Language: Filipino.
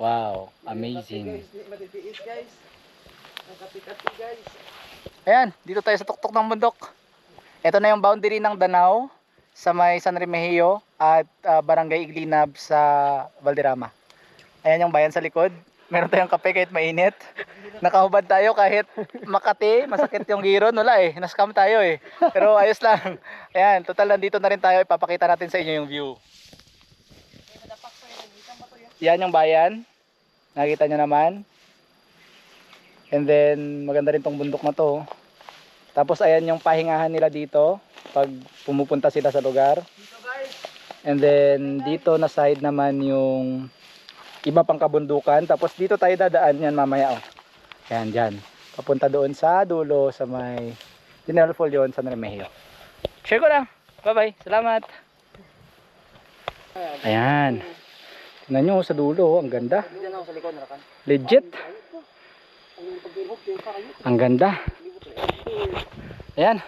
Wow, amazing. Matitiis guys. Ang kapi-kapi guys. Ayan, dito tayo sa tuktok ng bundok. Ito na yung boundary ng Danao sa may San Remigio at ah, Barangay Iglinab sa Valderrama. Ayan yung bayan sa likod. Meron tayong kape kahit mainit. Nakahubad tayo kahit Makati, masakit yung giron. Wala eh, naskam tayo eh. Pero ayos lang. Ayan, total nandito na rin tayo. Ipapakita natin sa inyo yung view. Yan yung bayan. Nakita nyo naman. And then, maganda rin tong bundok na to. Tapos ayan yung pahingahan nila dito pag pumupunta sila sa lugar. And then dito na side naman yung iba pang kabundukan. Tapos dito tayo dadaan yan mamaya oh. Ayan dyan. Papunta doon sa dulo sa may General Folyon San Remigio. Share ko lang. Bye bye. Salamat. Ayan. Tingnan nyo sa dulo. oh. Ang ganda. Legit. Ang ganda. Ayan.